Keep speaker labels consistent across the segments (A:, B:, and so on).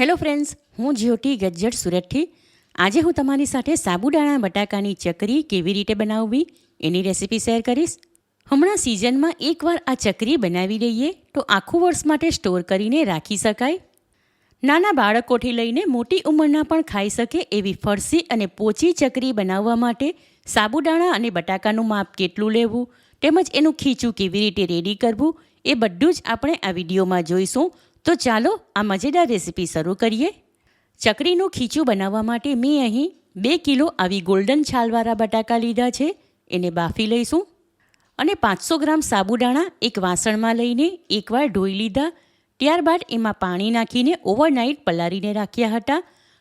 A: Hello friends હું જ્યોતિ ગજ્જટ સુરતથી. આજે હું તમારી સાથે સાબુદાણા બટાકાની ચકરી કેવી રીતે બનાવવી એની રેસીપી શેર કરીશ. હમણાં સિઝનમાં એકવાર આ ચકરી બનાવી લઈએ તો આખું વર્ષ માટે સ્ટોર કરીને રાખી શકાય. નાના બાળકોથી લઈને મોટી ઉંમરના પણ ખાઈ શકે એવી ફરસી અને પોચી ચકરી બનાવવા માટે સાબુદાણા અને બટાકાનું માપ કેટલું લેવું તેમજ એનું ખીચું કેવી રીતે રેડી કરવું એ બધું જ આપણે આ વિડીયોમાં જોઈશું. તો ચાલો આ મજેદાર રેસીપી શરૂ કરીએ. ચકરીનું ખીચું બનાવવા માટે મેં અહીં બે કિલો આવી ગોલ્ડન છાલવાળા બટાકા લીધા છે, એને બાફી લઈશું. અને પાંચસો ગ્રામ સાબુદાણા એક વાસણમાં લઈને એકવાર ધોઈ લીધા, ત્યારબાદ એમાં પાણી નાખીને ઓવરનાઇટ પલાળીને રાખ્યા હતા.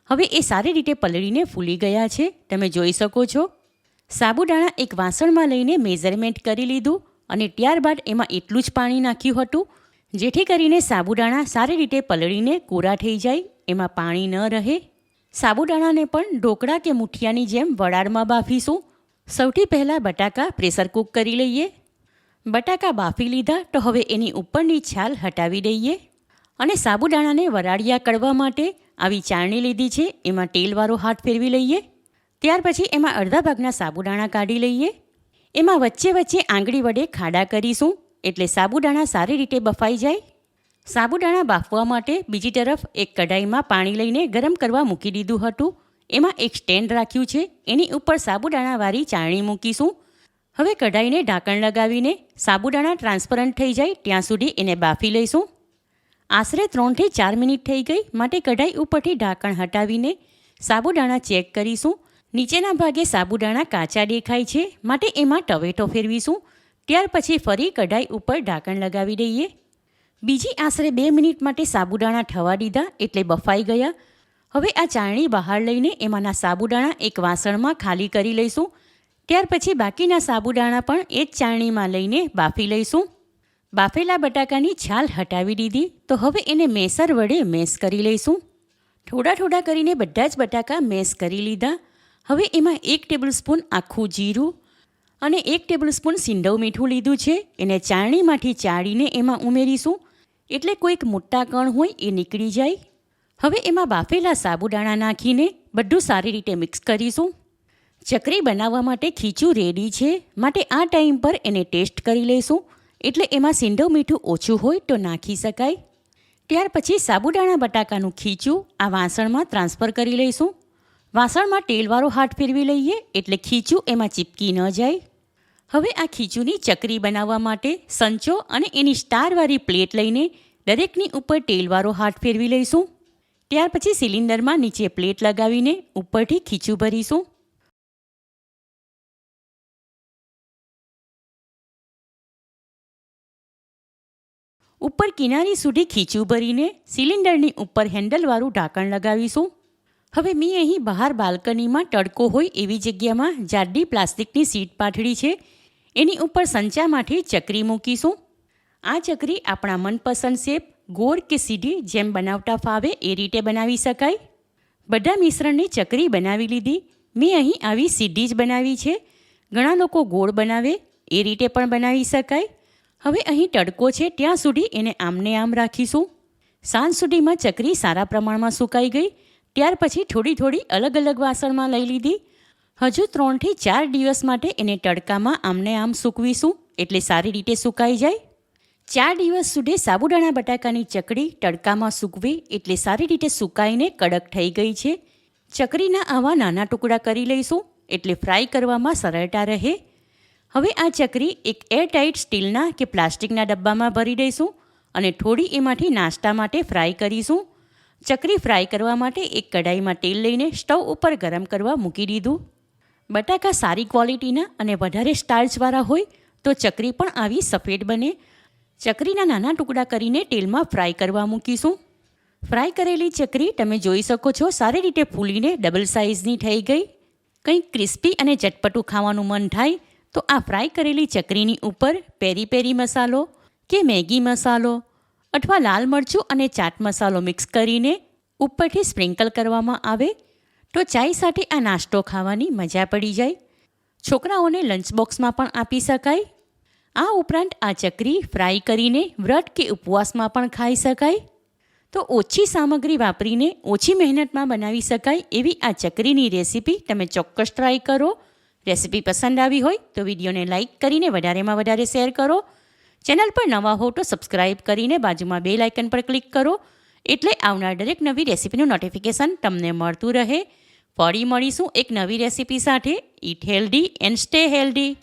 A: હવે એ સારી રીતે પલળીને ફૂલી ગયા છે, તમે જોઈ શકો છો. સાબુદાણા એક વાસણમાં લઈને મેઝરમેન્ટ કરી લીધું અને ત્યારબાદ એમાં એટલું જ પાણી નાખ્યું હતું. જેથી કરીને સાબુદાણા સારી રીતે પલળીને કોરા થઈ જાય, એમાં પાણી ન રહે. સાબુદાણાને પણ ઢોકળા કે મુઠિયાની જેમ વડાળમાં બાફીશું. સૌથી પહેલાં બટાકા પ્રેશર કૂક કરી લઈએ. બટાકા બાફી લીધા તો હવે એની ઉપરની છાલ હટાવી દઈએ. અને સાબુદાણાને વરાળિયા કરવા માટે આવી ચાળણી લીધી છે, એમાં તેલવાળો હાથ ફેરવી લઈએ. ત્યાર પછી એમાં અડધા ભાગના સાબુદાણા કાઢી લઈએ. એમાં વચ્ચે વચ્ચે આંગળી વડે ખાડા કરીશું. એટલે સાબુદાણા સારી રીતે બફાઈ જાય. સાબુદાણા બાફવા માટે બીજી તરફ એક કઢાઈમાં પાણી લઈને ગરમ કરવા મૂકી દીધું હતું. એમાં એક સ્ટેન્ડ રાખ્યું છે. એની ઉપર સાબુદાણાવાળી ચાળણી મૂકીશું. હવે કઢાઈને ઢાંકણ લગાવીને સાબુદાણા ટ્રાન્સપરન્ટ થઈ જાય ત્યાં સુધી એને બાફી લઈશું. આશરે ત્રણથી ચાર મિનિટ થઈ ગઈ માટે કઢાઈ ઉપરથી ઢાંકણ હટાવીને સાબુદાણા ચેક કરીશું. નીચેના ભાગે સાબુદાણા કાચા દેખાય છે. માટે એમાં ટવેટો ફેરવીશું. ત્યાર પછી ફરી કઢાઈ ઉપર ઢાંકણ લગાવી દઈએ. બીજી આશરે બે મિનિટ માટે સાબુદાણા થવા દીધા એટલે બફાઈ ગયા. હવે આ ચાળણી બહાર લઈને એમાંના સાબુદાણા એક વાસણમાં ખાલી કરી લઈશું. ત્યાર પછી બાકીના સાબુદાણા પણ એ જ ચાળણીમાં લઈને બાફી લઈશું. બાફેલા બટાકાની છાલ હટાવી દીધી, તો હવે એને મેસર વડે મેસ કરી લઈશું. થોડા થોડા કરીને બધા જ બટાકા મેસ કરી લીધા. હવે એમાં એક ટેબલ સ્પૂન આખું જીરું અને એક ટેબલ સ્પૂન સિંધવ મીઠું લીધું છે. એને ચાળણીમાંથી ચાળીને એમાં ઉમેરીશું. એટલે કોઈક મોટા કણ હોય એ નીકળી જાય. હવે એમાં બાફેલા સાબુદાણા નાખીને બધું સારી રીતે મિક્સ કરીશું. ચકરી બનાવવા માટે ખીચું રેડી છે. માટે આ ટાઈમ પર એને ટેસ્ટ કરી લઈશું. એટલે એમાં સિંડવ મીઠું ઓછું હોય તો નાખી શકાય. ત્યાર પછી સાબુદાણા બટાકાનું ખીચું આ વાસણમાં ટ્રાન્સફર કરી લઈશું. વાસણમાં તેલવાળો હાથ ફેરવી લઈએ એટલે ખીચું એમાં ચીપકી ન જાય. હવે આ ખીચુની ચકરી બનાવવા માટે સંચો અને એની સ્ટારવાળી પ્લેટ લઈને દરેકની ઉપર તેલવાળો હાથ ફેરવી લઈશું. ત્યાર પછી સિલિન્ડરમાં નીચે પ્લેટ લગાવીને ઉપરથી ખીચું ભરીશું. ઉપર કિનારી સુધી ખીચું ભરીને સિલિન્ડરની ઉપર હેન્ડલવાળું ઢાંકણ લગાવીશું. હવે મેં અહીં બહાર બાલ્કનીમાં તડકો હોય એવી જગ્યામાં જાડી પ્લાસ્ટિકની સીટ પાથળી છે એની ઉપર સંચામાંથી ચકરી મૂકીશું. આ ચકરી આપણા મનપસંદ શેપ, ગોળ કે સીધી જેમ બનાવતા ફાવે એ રીતે બનાવી શકાય. બધા મિશ્રણની ચકરી બનાવી લીધી. મેં અહીં આવી સીધી જ બનાવી છે. ઘણા લોકો ગોળ બનાવે, એ રીતે પણ બનાવી શકાય. હવે અહીં તડકો છે, ત્યાં સુધી એને આમને આમ રાખીશું. સાંજ સુધીમાં ચકરી સારા પ્રમાણમાં સુકાઈ ગઈ. ત્યાર પછી થોડી થોડી અલગ અલગ વાસણમાં લઈ લીધી. હજુ ત્રણથી ચાર દિવસ માટે એને તડકામાં આમને આમ સૂકવીશું એટલે સારી રીતે સુકાઈ જાય. ચાર દિવસ સુધી સાબુદાણા બટાકાની ચકડી તડકામાં સૂકવી એટલે સારી રીતે સુકાઈને કડક થઈ ગઈ છે. ચકરીના આવા નાના ટુકડા કરી લઈશું એટલે ફ્રાય કરવામાં સરળતા રહે. હવે આ ચકરી એક એરટાઇટ સ્ટીલના કે પ્લાસ્ટિકના ડબ્બામાં ભરી દઈશું અને થોડી એમાંથી નાસ્તા માટે ફ્રાય કરીશું. ચકરી ફ્રાય કરવા માટે એક કઢાઈમાં તેલ લઈને સ્ટવ ઉપર ગરમ કરવા મૂકી દીધું. બટાકા સારી ક્વોલિટીના અને વધારે સ્ટાર્ચવાળા હોય તો ચકરી પણ આવી સફેદ બને. ચકરીના નાના ટુકડા કરીને તેલમાં ફ્રાય કરવા મૂકીશું. ફ્રાય કરેલી ચકરી તમે જોઈ શકો છો, સારી રીતે ફૂલીને ડબલ સાઇઝની થઈ ગઈ. કંઈક ક્રિસ્પી અને ચટપટું ખાવાનું મન થાય તો આ ફ્રાય કરેલી ચકરીની ઉપર પેરી પેરી મસાલો કે મેગી મસાલો અથવા લાલ મરચું અને ચાટ મસાલો મિક્સ કરીને ઉપરથી સ્પ્રિંકલ કરવામાં આવે. તો ચાય સાથે આ નાસ્તો ખાવાની મજા પડી જાય. છોકરાઓને લંચ બોક્સમાં પણ આપી શકાય. આ ઉપરાંત આ ચકરી ફ્રાય કરીને વ્રત કે ઉપવાસમાં પણ ખાઈ શકાય. તો ઓછી સામગ્રી વાપરીને ઓછી મહેનતમાં બનાવી શકાય એવી આ ચકરીની રેસીપી તમે ચોક્કસ ટ્રાય કરો. રેસીપી પસંદ આવી હોય તો વિડીયોને લાઇક કરીને વધારેમાં વધારે શેર કરો. ચેનલ પર નવા હો તો સબસ્ક્રાઇબ કરીને બાજુમાં બે લાઇકન પર ક્લિક કરો. એટલે આવનાર દરેક નવી રેસીપીનું નોટિફિકેશન તમને મળતું રહે. ફરી મળીશું એક નવી રેસીપી સાથે. Eat healthy and stay healthy